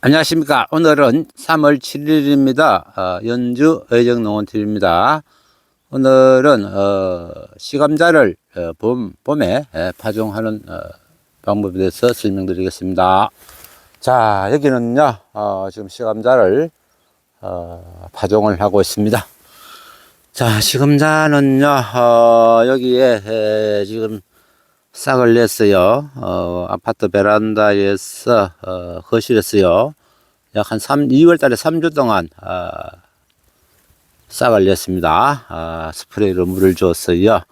안녕하십니까. 오늘은 3월 7일입니다. 어, 연주 의정농원TV입니다. 오늘은 어, 시감자를 어, 봄, 봄에 에, 파종하는 어, 방법에 대해서 설명드리겠습니다. 자, 여기는요, 어, 지금 시감자를 어, 파종을 하고 있습니다. 자, 시감자는요, 어, 여기에 에, 지금 싹을 냈어요. 어, 아파트 베란다에서 어, 거실에서요. 약 한 3, 2월 달에 3주 동안 아, 싹을 냈습니다. 아, 스프레이로 물을 줬어요.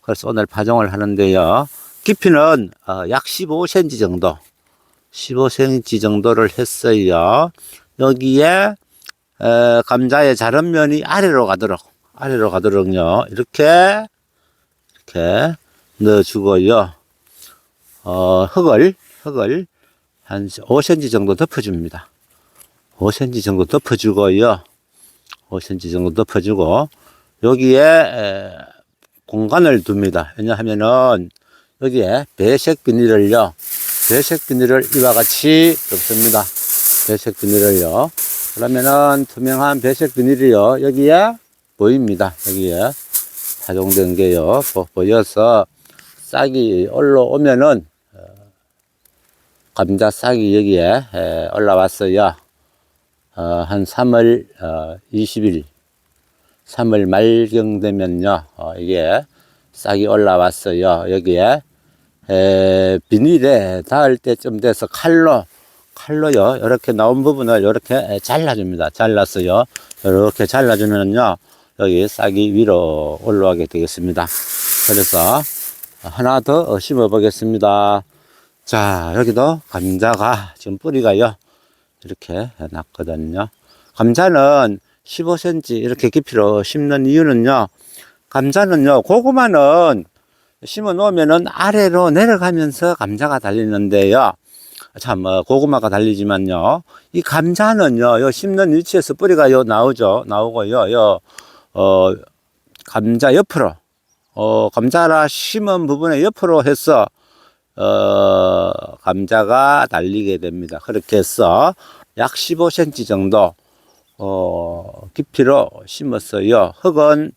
그래서 오늘 파종을 하는데요. 깊이는 어, 약 15cm 정도, 15cm 정도를 했어요. 여기에 에, 감자의 자른 면이 아래로 가도록, 아래로 가도록요. 이렇게 이렇게 넣어주고요. 어, 흙을, 흙을 한 5cm 정도 덮어줍니다. 5cm 정도 덮어주고요. 5cm 정도 덮어주고, 여기에 에, 공간을 둡니다. 왜냐하면은, 여기에 배색 비닐을요, 배색 비닐을 이와 같이 덮습니다. 배색 비닐을요. 그러면은 투명한 배색 비닐이요, 여기에 보입니다. 여기에 파종된 게요, 보- 보여서 싹이 올라오면은 어, 감자 싹이 여기에 에, 올라왔어요. 어, 한 3월 어, 20일, 3월 말경 되면요, 어, 이게 싹이 올라왔어요. 여기에 에, 비닐에 닿을 때쯤 돼서 칼로 칼로요 이렇게 나온 부분을 이렇게 잘라줍니다. 잘랐어요. 이렇게 잘라주면요 여기 싹이 위로 올라가게 되겠습니다. 그래서 하나 더 심어 보겠습니다. 자, 여기도 감자가 지금 뿌리가요. 이렇게 났거든요. 감자는 15cm 이렇게 깊이로 심는 이유는요. 감자는요, 고구마는 심어 놓으면은 아래로 내려가면서 감자가 달리는데요. 참, 어, 고구마가 달리지만요. 이 감자는요, 요 심는 위치에서 뿌리가 요 나오죠. 나오고요. 요, 어, 감자 옆으로 어, 감자라 심은 부분에 옆으로 해서, 어, 감자가 달리게 됩니다. 그렇게 해서 약 15cm 정도, 어, 깊이로 심었어요. 흙은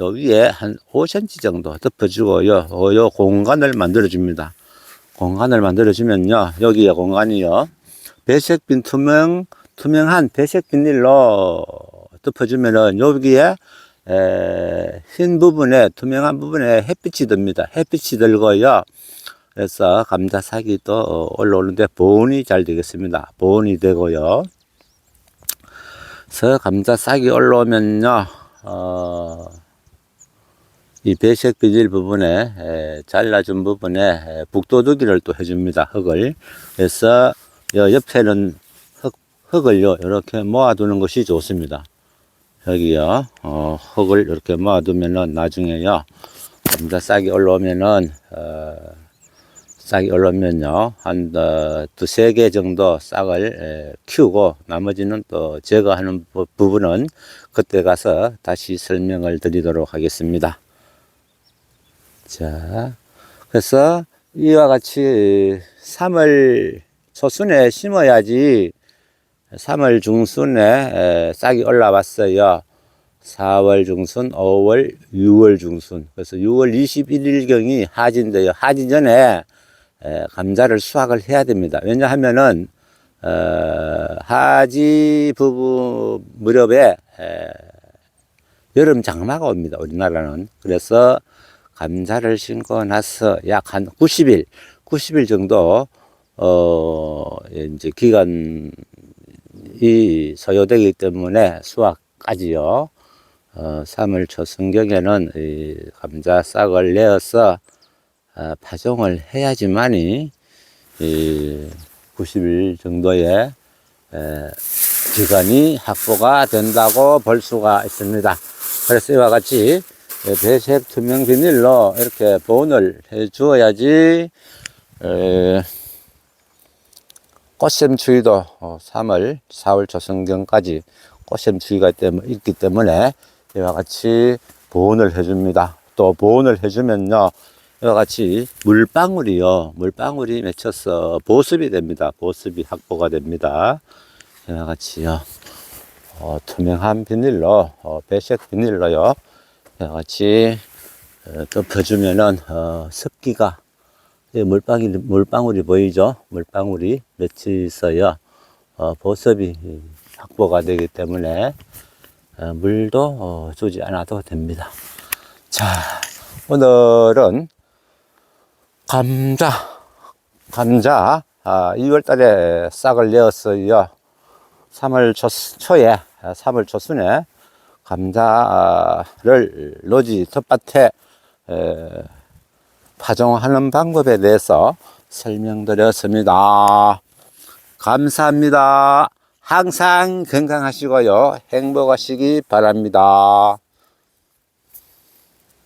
요 위에 한 5cm 정도 덮어주고요. 어, 요 공간을 만들어줍니다. 공간을 만들어주면요. 여기에 공간이요. 배색빈 투명, 투명한 배색 비닐로 덮어주면은 여기에 에, 흰 부분에 투명한 부분에 햇빛이 듭니다. 햇빛이 들고요. 그래서 감자 또 어, 올라오는데 보온이 잘 되겠습니다. 보온이 되고요. 그래서 감자 싹이 올라오면요. 어, 이 배색 비닐 부분에 에, 잘라준 부분에 에, 북도둑이를 또 해줍니다. 흙을. 그래서 요 옆에는 흙, 흙을요 이렇게 모아두는 것이 좋습니다. 여기요, 어, 흙을 이렇게 모아두면은 나중에요, 감자 싹이 올라오면은, 어, 싹이 올라오면요, 한, 어, 두세 개 정도 싹을 에, 키우고, 나머지는 또 제거하는 부, 부분은 그때 가서 다시 설명을 드리도록 하겠습니다. 자, 그래서 이와 같이 3월 초순에 심어야지 3월 중순에 에, 싹이 올라왔어요. 4월 중순, 5월, 6월 중순. 그래서 6월 21일경이 하진데요. 하진 전에 에, 감자를 수확을 해야 됩니다. 왜냐하면은 어, 하지 부부 무렵에 에, 여름 장마가 옵니다. 우리나라는. 그래서 감자를 심고 나서 약 한 90일, 90일 정도 어 이제 기간 이 소요되기 때문에 수확까지요. 어, 3월 초순경에는 이 감자 싹을 내어서 어, 파종을 해야지만이 이 90일 정도의 에, 기간이 확보가 된다고 볼 수가 있습니다. 그래서 이와 같이 배색 투명 비닐로 이렇게 보온을 해 주어야지 에, 꽃샘 추위도 3월, 4월 초순경까지 꽃샘 추위가 있기 때문에 이와 같이 보온을 해줍니다. 또 보온을 해주면요, 이와 같이 물방울이요. 물방울이 맺혀서 보습이 됩니다. 보습이 확보가 됩니다. 이와 같이요. 어, 투명한 비닐로, 어, 배색 비닐로요. 이와 같이 어, 덮어주면은, 어, 습기가, 이 물방울이, 물방울이 보이죠? 물방울이 맺혀 있어요. 어, 보습이 확보가 되기 때문에, 어, 물도 어, 주지 않아도 됩니다. 자, 오늘은 감자, 감자, 아, 2월 달에 싹을 내었어요. 3월 초, 초에, 아, 3월 초순에 감자를 노지 텃밭에 에, 파종하는 방법에 대해서 설명드렸습니다. 감사합니다. 항상 건강하시고요. 행복하시기 바랍니다.